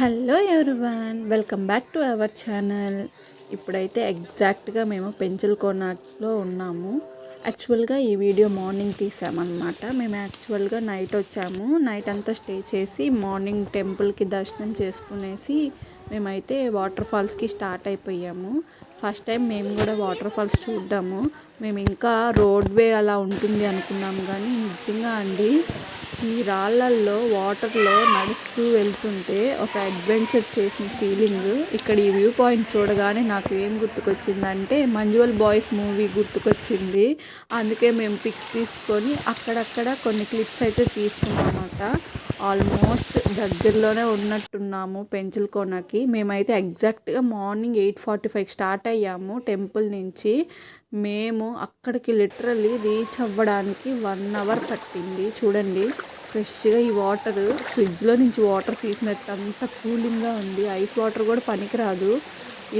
Hello everyone welcome back to our channel. ఇప్పుడైతే ఎగ్జాక్ట్గా మేము పెంచల్కోనలో ఉన్నాము. యాక్చువల్గా ఈ వీడియో మార్నింగ్ తీసామన్నమాట. మేము యాక్చువల్గా నైట్ వచ్చాము. నైట్ అంతా స్టే చేసి మార్నింగ్ టెంపుల్కి దర్శనం చేసుకునేసి మేమైతే వాటర్ ఫాల్స్కి స్టార్ట్ అయిపోయాము. ఫస్ట్ టైం మేము కూడా వాటర్ ఫాల్స్ చూడ్డాము. మేము ఇంకా రోడ్వే అలా ఉంటుంది అనుకున్నాము కానీ నిజంగా అండి ఈ రాళ్ళల్లో వాటర్లో నడుస్తూ వెళ్తుంటే ఒక అడ్వెంచర్ చేసిన ఫీలింగ్. ఇక్కడ ఈ వ్యూ పాయింట్ చూడగానే నాకు ఏం గుర్తుకొచ్చిందంటే మంజువల్ బాయ్స్ మూవీ గుర్తుకొచ్చింది. అందుకే మేము పిక్స్ తీసుకొని అక్కడక్కడ కొన్ని క్లిప్స్ అయితే తీసుకున్నామన్నమాట ఆల్మోస్ట్ దగ్గరలోనే ఉన్నట్టున్నాము పెంచులకోనకి. మేమైతే ఎగ్జాక్ట్గా morning eight forty five start అయ్యాము టెంపుల్ నుంచి. మేము అక్కడికి లిటరల్లీ రీచ్ అవ్వడానికి వన్ అవర్ పట్టింది. చూడండి ఫ్రెష్గా ఈ వాటర్ ఫ్రిడ్జ్లో నుంచి వాటర్ తీసినట్టు అంత కూలింగ్గా ఉంది. ఐస్ వాటర్ కూడా పనికిరాదు.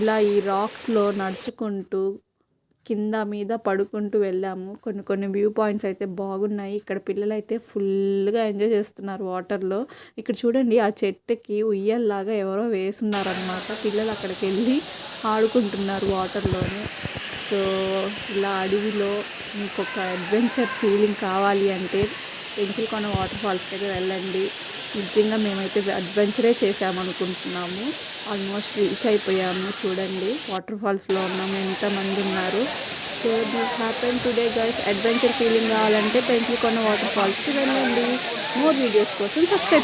ఇలా ఈ రాక్స్లో నడుచుకుంటూ కింద మీద పడుకుంటూ వెళ్ళాము. కొన్ని కొన్ని వ్యూ పాయింట్స్ అయితే బాగున్నాయి. ఇక్కడ పిల్లలు అయితే ఫుల్గా ఎంజాయ్ చేస్తున్నారు వాటర్లో. ఇక్కడ చూడండి ఆ చెట్టుకి ఉయ్యల్లాగా ఎవరో వేసున్నారనమాట పిల్లలు అక్కడికి వెళ్ళి ఆడుకుంటున్నారు వాటర్లోనే. సో ఇలా అడవిలో మీకు ఒక అడ్వెంచర్ ఫీలింగ్ కావాలి అంటే పెంచులకొన వాటర్ ఫాల్స్కి అయితే వెళ్ళండి. నిజంగా మేమైతే అడ్వెంచరే చేసామనుకుంటున్నాము ఆల్మోస్ట్ రీచ్ అయిపోయాము చూడండి. వాటర్ ఫాల్స్లో ఉన్నాము. ఎంతమంది ఉన్నారు. So this happen today guys adventure feeling కావాలంటే పెంచులకొన వాటర్ ఫాల్స్కి వెళ్ళండి. మోర్ వీడియోస్ కోసం సబ్స్క్రైబ్